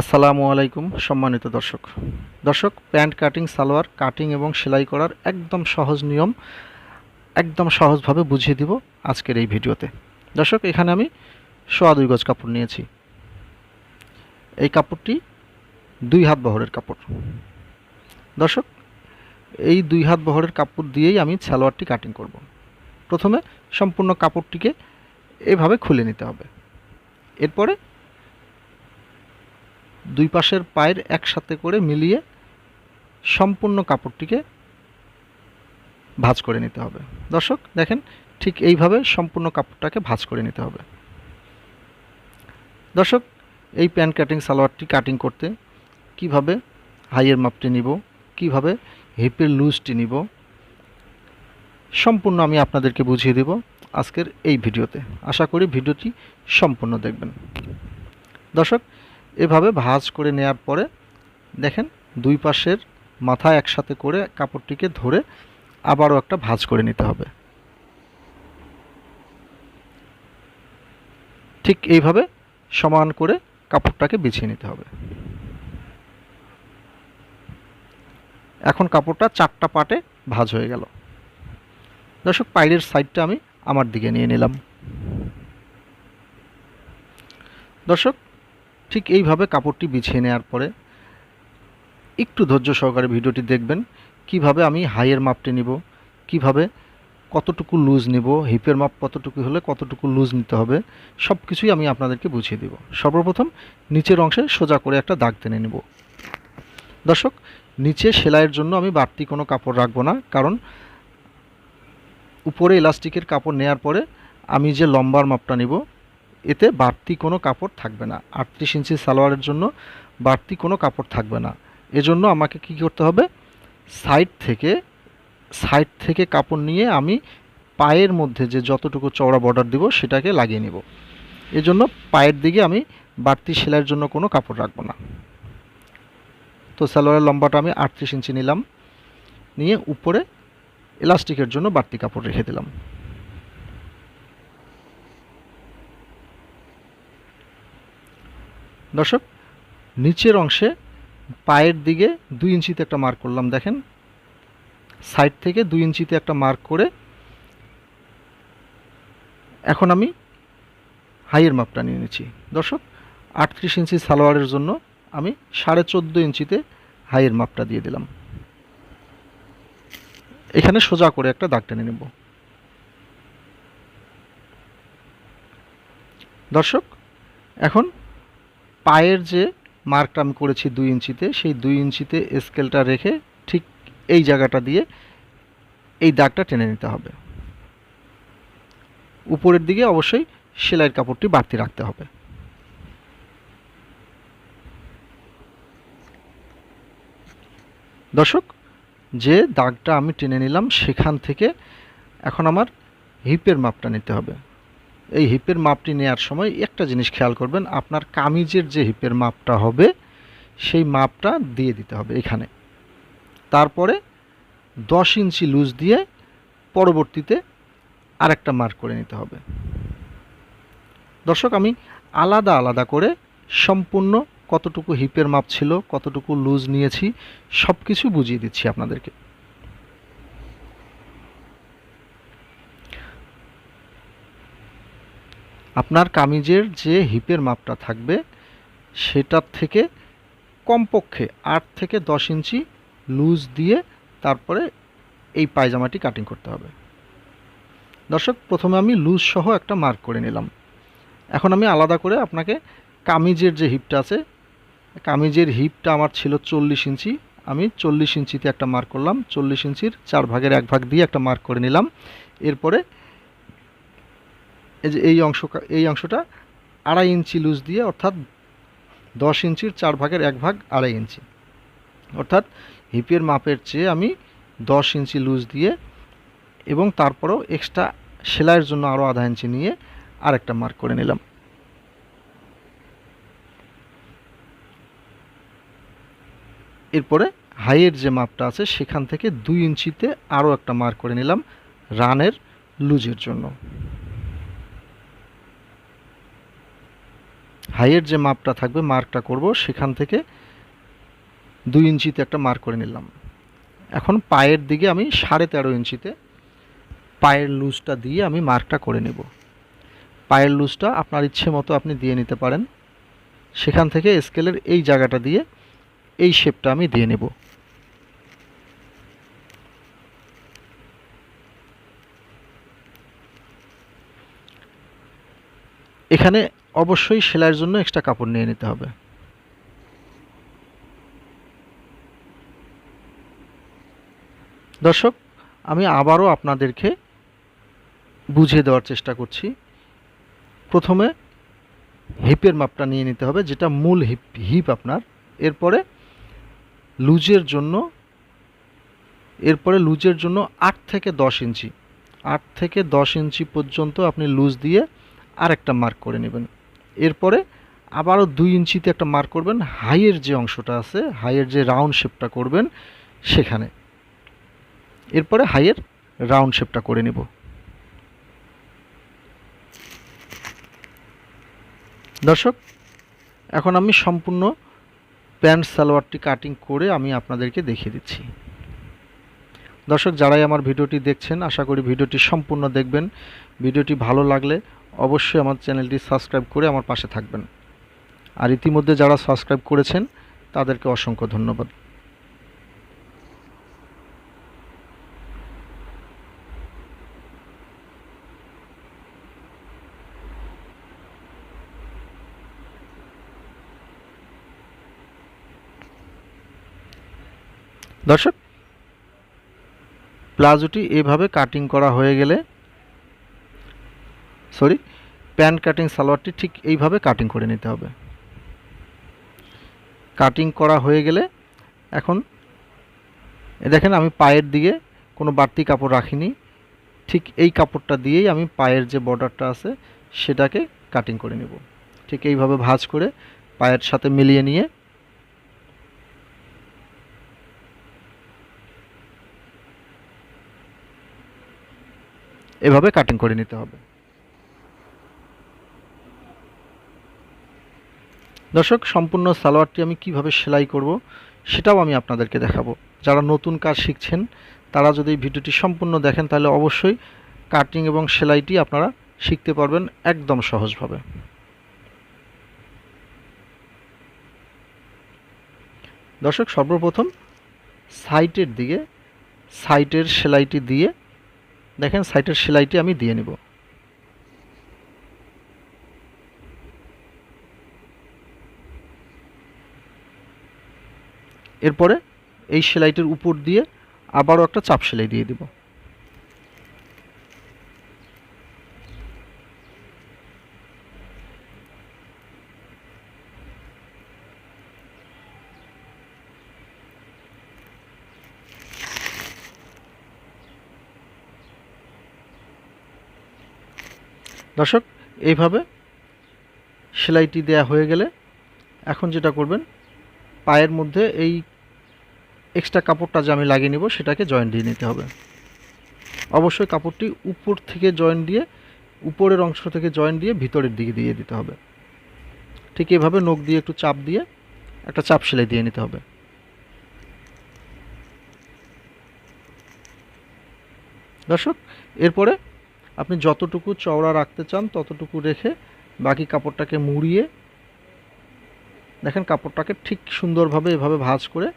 আসসালামু আলাইকুম, সম্মানিত দর্শক। দর্শক, প্যান্ট কাটিং, সালোয়ার কাটিং এবং সেলাই করার একদম সহজ নিয়ম, একদম সহজভাবে বুঝিয়ে দিব আজকের এই ভিডিওতে। দর্শক, এখানে আমি সোয়া দুই গজ কাপড় নিয়েছি। এই কাপড়টি দুই হাত বহরের কাপড়। দর্শক, এই দুই হাত বহরের কাপড় দিয়েই আমি সালোয়ারটি কাটিং করব। প্রথমে সম্পূর্ণ কাপড়টিকে এভাবে খুলে নিতে হবে। এরপরে দুই পাশের পায়ের একসাথে করে মিলিয়ে সম্পূর্ণ কাপড়টিকে ভাঁজ করে নিতে হবে। দর্শক, দেখেন ঠিক এইভাবে সম্পূর্ণ কাপড়টাকে ভাঁজ করে নিতে হবে। দর্শক, এই প্যান্ট কাটিং সালোয়ারটি কাটিং করতে কীভাবে হাইয়ের মাপটি নিব, কীভাবে হিপের লুজটি নিব, সম্পূর্ণ আমি আপনাদেরকে বুঝিয়ে দেব আজকের এই ভিডিওতে। আশা করি ভিডিওটি সম্পূর্ণ দেখবেন। দর্শক এভাবে ভাঁজ করে নেওয়ার পরে দেখেন দুই পাশের মাথা একসাথে করে কাপড়টিকে ধরে আবারও একটা ভাঁজ করে নিতে হবে। ঠিক এইভাবে সমান করে কাপড়টাকে বিছিয়ে নিতে হবে। এখন কাপড়টা চারটা পাটে ভাজ হয়ে গেল। দর্শক পাইরের সাইডটা আমি আমার দিকে নিয়ে নিলাম। দর্শক ঠিক এইভাবে কাপড়টি বিছিয়ে নেওয়ার পরে একটু ধৈর্য সহকারে ভিডিওটি দেখবেন, কীভাবে আমি হাইয়ের মাপটি নিব, কীভাবে কতটুকু লুজ নিব, হিপের মাপ কতটুকু হলে কতটুকু লুজ নিতে হবে সব কিছুই আমি আপনাদেরকে বুঝিয়ে দিব। সর্বপ্রথম নিচের অংশে সোজা করে একটা দাগ টেনে নেব। দর্শক, নিচে সেলাইয়ের জন্য আমি বাড়তি কোনো কাপড় রাখব না, কারণ উপরে ইলাস্টিকের কাপড় নেয়ার পরে আমি যে লম্বার মাপটা নিব এতে বাড়তি কোনো কাপড় থাকবে না। আটত্রিশ ইঞ্চি সালোয়ারের জন্য বাড়তি কোনো কাপড় থাকবে না। এজন্য আমাকে কি করতে হবে? সাইড থেকে সাইড থেকে কাপড় নিয়ে আমি পায়ের মধ্যে যে যতটুকু চওড়া বর্ডার দিব সেটাকে লাগিয়ে নিব। এজন্য পায়ের দিকে আমি বাড়তি সেলাইয়ের জন্য কোনো কাপড় রাখব না। তো সালোয়ারের লম্বাটা আমি আটত্রিশ ইঞ্চি নিলাম। নিয়ে উপরে এলাস্টিকের জন্য বাড়তি কাপড় রেখে দিলাম। দর্শক, নিচের অংশে পায়ের দিকে দুই ইঞ্চিতে একটা মার্ক করলাম, দেখেন। সাইড থেকে দুই ইঞ্চিতে একটা মার্ক করে এখন আমি হাইয়ের মাপটা নিয়ে নিচ্ছি। দর্শক, আটত্রিশ ইঞ্চি সালোয়ারের জন্য আমি সাড়ে চোদ্দ ইঞ্চিতে হাইয়ের মাপটা দিয়ে দিলাম। এখানে সোজা করে একটা দাগ টেনে নেব। দর্শক, এখন পায়ের যে মার্কটা আমি করেছি দুই ইঞ্চিতে, সেই দুই ইঞ্চিতে স্কেলটা রেখে ঠিক এই জায়গাটা দিয়ে এই দাগটা টেনে নিতে হবে। উপরের দিকে অবশ্যই সেলাইয়ের কাপড়টি বাড়তি রাখতে হবে। দর্শক, যে দাগটা আমি টেনে নিলাম সেখান থেকে এখন আমার হিপের মাপটা নিতে হবে। এই হিপের মাপটি নেওয়ার সময় একটা জিনিস খেয়াল করবেন, আপনার কামিজের যে হিপের মাপটা হবে, সেই মাপটা দিয়ে দিতে হবে এখানে। তারপরে দশ ইঞ্চি লুজ দিয়ে পরবর্তীতে আরেকটা মার্ক করে নিতে হবে। দর্শক, আমি আলাদা আলাদা করে সম্পূর্ণ কতটুকু হিপের মাপ ছিল, কতটুকু লুজ নিয়েছি সব কিছু বুঝিয়ে দিচ্ছি আপনাদেরকে। আপনার কামিজের যে হিপের মাপটা থাকবে, সেটার থেকে কমপক্ষে আট থেকে দশ ইঞ্চি লুজ দিয়ে তারপরে এই পায়জামাটি কাটিং করতে হবে। দর্শক, প্রথমে আমি লুজ সহ একটা মার্ক করে নিলাম। এখন আমি আলাদা করে আপনাকে কামিজের যে হিপটা আছে, কামিজের হিপটা আমার ছিল চল্লিশ ইঞ্চি, আমি চল্লিশ ইঞ্চিতে একটা মার্ক করলাম, চল্লিশ ইঞ্চির চার ভাগের এক ভাগ দিয়ে একটা মার্ক করে নিলাম। এরপরে এই যে এই অংশ এই অংশটা আড়াই ইঞ্চি লুজ দিয়ে অর্থাৎ দশ ইঞ্চির চার ভাগের এক ভাগ আড়াই ইঞ্চি। অর্থাৎ হিপের মাপের চেয়ে আমি দশ ইঞ্চি লুজ দিয়ে এবং তারপরেও এক্সট্রা সেলাইয়ের জন্য আরও আধা ইঞ্চি নিয়ে আরেকটা মার্ক করে নিলাম। এরপরে হাইয়ের যে মাপটা আছে সেখান থেকে দুই ইঞ্চিতে আরও একটা মার্ক করে নিলাম রানের লুজের জন্য। হাইয়ের যে মাপটা থাকবে, মার্কটা করব, সেখান থেকে দুই ইঞ্চিতে একটা মার্ক করে নিলাম। এখন পায়ের দিকে আমি সাড়ে তেরো ইঞ্চিতে পায়ের লুজটা দিয়ে আমি মার্কটা করে নেব। পায়ের লুজটা আপনার ইচ্ছে মতো আপনি দিয়ে নিতে পারেন। সেখান থেকে স্কেলের এই জায়গাটা দিয়ে এই শেপটা আমি দিয়ে নেব। এখানে অবশ্যই সেলাইয়ের জন্য এক্সট্রা কাপড় নিয়ে নিতে হবে। দর্শক, আমি আবারও আপনাদেরকে বুঝিয়ে দেওয়ার চেষ্টা করছি। প্রথমে হিপের মাপটা নিয়ে নিতে হবে, যেটা মূল হিপ হিপ আপনার। এরপরে লুজের জন্য, এরপরে লুজের জন্য আট থেকে দশ ইঞ্চি। আট থেকে দশ ইঞ্চি পর্যন্ত আপনি লুজ দিয়ে আর একটা মার্ক করে নেবেন। এরপরে আবারও দুই ইঞ্চিতে একটা মার্ক করবেন, হাইয়ের যে অংশটা আছে, হাইয়ের যে রাউন্ড শেপটা করবেন সেখানে। এরপরে হাইয়ের রাউন্ড শেপটা করে নেব। দর্শক, এখন আমি সম্পূর্ণ প্যান্ট সালোয়ারটি কাটিং করে আমি আপনাদেরকে দেখিয়ে দিচ্ছি। দর্শক, যারাই আমার ভিডিওটি দেখছেন, আশা করি ভিডিওটি সম্পূর্ণ দেখবেন। ভিডিওটি ভালো লাগলে অবশ্যই আমার চ্যানেলটি সাবস্ক্রাইব করে আমার পাশে থাকবেন। আর ইতিমধ্যে যারা সাবস্ক্রাইব করেছেন, তাদেরকে অসংখ্য ধন্যবাদ। দর্শক, প্লাজোটি এভাবে কাটিং করা হয়ে গেলে, সরি প্যান্ট কাটিং সালোয়ারটি ঠিক এইভাবে কাটিং করে নিতে হবে। কাটিং করা হয়ে গেলে এখন দেখেন আমি পায়ের দিকে কোনো বাড়তি কাপড় রাখিনি। ঠিক এই কাপড়টা দিয়েই আমি পায়ের যে বর্ডারটা আছে সেটাকে কাটিং করে নেব। ঠিক এইভাবে ভাঁজ করে পায়ের সাথে মিলিয়ে নিয়ে এভাবে কাটিং করে নিতে হবে। দর্শক, সম্পূর্ণ সালোয়ারটি আমি কীভাবে সেলাই করব সেটাও আমি আপনাদেরকে দেখাবো। যারা নতুন কাজ শিখছেন, তারা যদি ভিডিওটি সম্পূর্ণ দেখেন, তাহলে অবশ্যই কাটিং এবং সেলাইটি আপনারা শিখতে পারবেন একদম সহজভাবে। দর্শক, সর্বপ্রথম সাইটের দিকে, সাইটের সেলাইটি দিয়ে, দেখেন সাইটের সেলাইটি আমি দিয়ে নেব। এরপরে এই সেলাইটির উপর দিয়ে আবারও একটা চাপ সেলাই দিয়ে দেব। দর্শক, এইভাবে সেলাইটি দেয়া হয়ে গেলে এখন যেটা করবেন পায়ের মধ্যে এই এক্সট্রা কাপড়টা যে আমি লাগিয়ে নিব, সেটাকে জয়েন দিয়ে নিতে হবে। অবশ্যই কাপড়টি উপর থেকে জয়েন দিয়ে, উপরের অংশ থেকে জয়েন দিয়ে ভিতরের দিকে দিয়ে দিতে হবে। ঠিক এভাবে নখ দিয়ে একটু চাপ দিয়ে একটা চাপ সেলাই দিয়ে নিতে হবে। দর্শক, এরপরে আপনি যতটুকু চওড়া রাখতে চান, ততটুকু রেখে বাকি কাপড়টাকে মুড়িয়ে দেখেন কাপড়টাকে ঠিক সুন্দরভাবে এভাবে ভাঁজ করে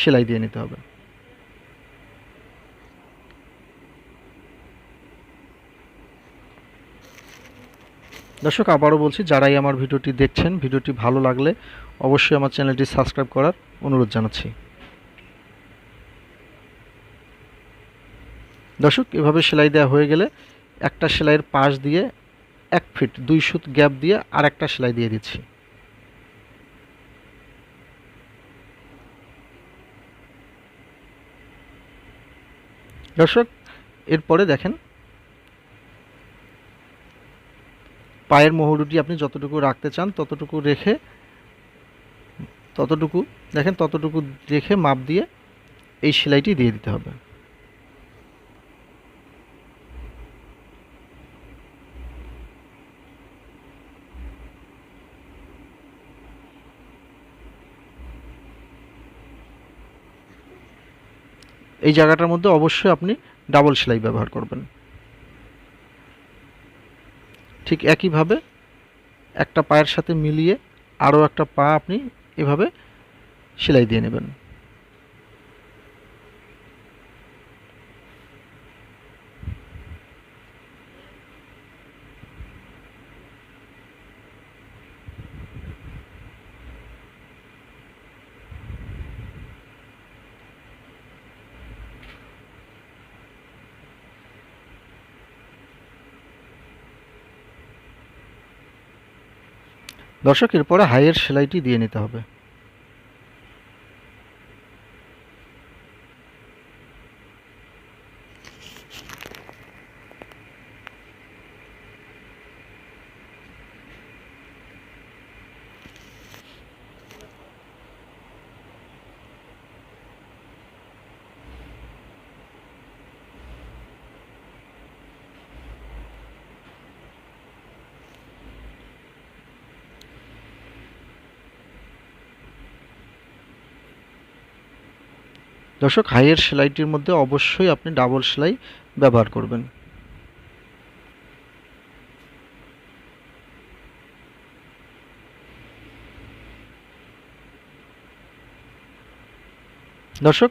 সেলাই দিয়ে নিতে হবে। দর্শক, আবারও বলছি, যারাই আমার ভিডিওটি দেখছেন, ভিডিওটি ভালো লাগলে অবশ্যই আমার চ্যানেলটি সাবস্ক্রাইব করার অনুরোধ জানাচ্ছি। দর্শক, এভাবে সেলাই দেওয়া হয়ে গেলে একটা সেলাইয়ের পাশ দিয়ে এক ফিট, দুই সুত গ্যাপ দিয়ে আর একটা সেলাই দিয়ে দিচ্ছি। দর্শক, এরপরে দেখেন। পায়ের মোহরুটি আপনি যতটুকু রাখতে চান, ততটুকু রেখে, ততটুকু, দেখেন, ততটুকু রেখে মাপ দিয়ে এই সেলাইটি দিয়ে দিতে হবে। এই জায়গাটার মধ্যে অবশ্যই আপনি ডাবল সেলাই ব্যবহার করবেন। ঠিক একইভাবে একটা পায়ের সাথে মিলিয়ে আরও একটা পা আপনি এভাবে সেলাই দিয়ে নেবেন। দর্শক এরপরে হাইয়ের সেলাইটি দিয়ে নিতে হবে। দর্শক, হাইয়ের সেলাইটির মধ্যে অবশ্যই আপনি ডাবল সেলাই ব্যবহার করবেন। দর্শক,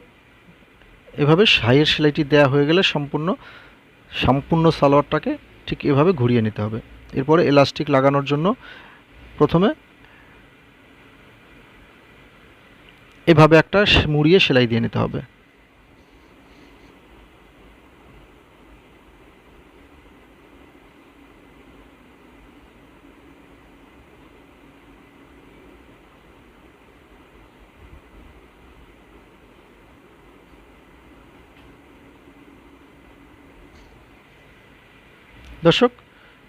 এভাবে হাইয়ের সেলাইটি দেয়া হয়ে গেলে সম্পূর্ণ সম্পূর্ণ সালোয়ারটাকে ঠিক এভাবে ঘুরিয়ে নিতে হবে। এরপরে এলাস্টিক লাগানোর জন্য প্রথমে এভাবে একটা মুড়িয়ে সেলাই দিয়ে নিতে হবে। দর্শক,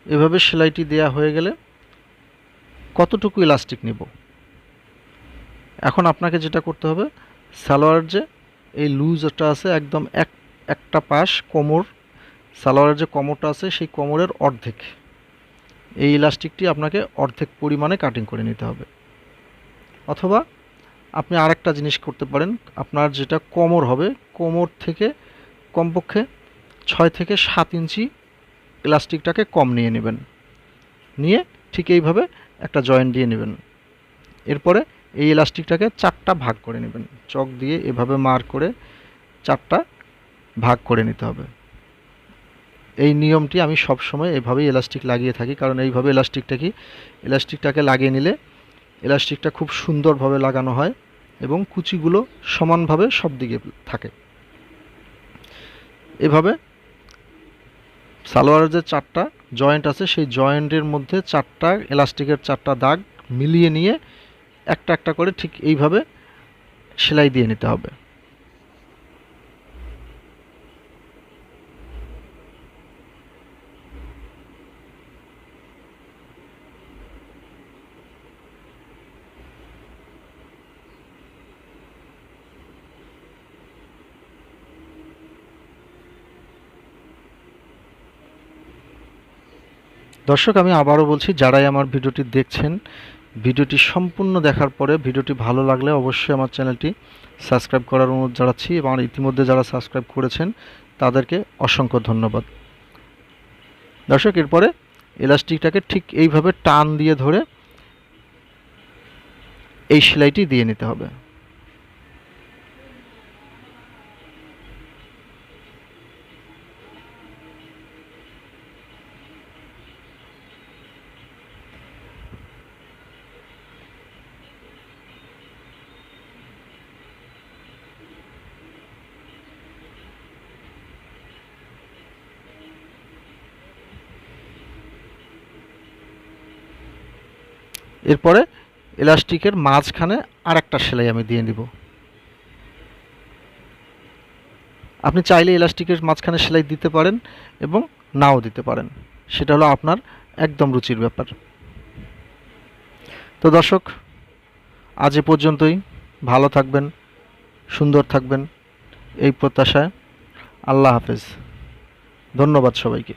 এভাবে সেলাইটি দেয়া হয়ে গেলে কতটুকু ইলাস্টিক নেব? এখন আপনাকে যেটা করতে হবে, সালোয়ার যে এই লুজটা আছে একদম এক, একটা পাশ কোমর, সালোয়ারের যে কোমরটা আছে সেই কোমরের অর্ধেক। এই ইলাস্টিকটি আপনাকে অর্ধেক পরিমাণে কাটিং করে নিতে হবে। অথবা আপনি আরেকটা জিনিস করতে পারেন, আপনার যেটা কোমর হবে, কোমর থেকে কমপক্ষে ছয় থেকে সাত ইঞ্চি ইলাস্টিকটাকে কম নিয়ে নেবেন। নিয়ে ঠিক এইভাবে একটা জয়েন্ট দিয়ে নেবেন। এরপরে এই ইলাস্টিকটাকে চারটা ভাগ করে নেবেন। চক দিয়ে এভাবে মার করে চারটা ভাগ করে নিতে হবে। এই নিয়মটি আমি সব সময় এভাবেই ইলাস্টিক লাগিয়ে থাকি, কারণ এইভাবে ইলাস্টিকটা কি? ইলাস্টিকটাকে লাগিয়ে নিলে ইলাস্টিকটা খুব সুন্দরভাবে লাগানো হয় এবং কুচিগুলো সমানভাবে সব দিকে থাকে। এভাবে সালোয়ারের যে চারটা জয়েন্ট আছে, সেই জয়েন্টের মধ্যে চারটা এলাস্টিকের চারটা দাগ মিলিয়ে নিয়ে একটা একটা করে ঠিক এইভাবে সেলাই দিয়ে নিতে হবে। দর্শক, আমি আবারও বলছি, যারাই আমার ভিডিওটি দেখছেন ভিডিওটি সম্পূর্ণ দেখার পরে ভিডিওটি ভালো লাগলে অবশ্যই আমার চ্যানেলটি সাবস্ক্রাইব করার অনুরোধ জানাচ্ছি এবং ইতিমধ্যে যারা সাবস্ক্রাইব করেছেন তাদেরকে অসংখ্য ধন্যবাদ। দর্শক, এরপরে এলাস্টিকটাকে ঠিক এইভাবে টান দিয়ে ধরে এই সেলাইটি দিয়ে নিতে হবে। এরপরে এলাস্টিকের মাঝখানে আর একটা সেলাই আমি দিয়ে দিব আপনি চাইলে এলাস্টিকের মাঝখানে সেলাই দিতে পারেন এবং নাও দিতে পারেন। সেটা হলো আপনার একদম রুচির ব্যাপার। তো দর্শক, আজ এ পর্যন্তই। ভালো থাকবেন, সুন্দর থাকবেন এই প্রত্যাশায়। আল্লাহ হাফেজ। ধন্যবাদ সবাইকে।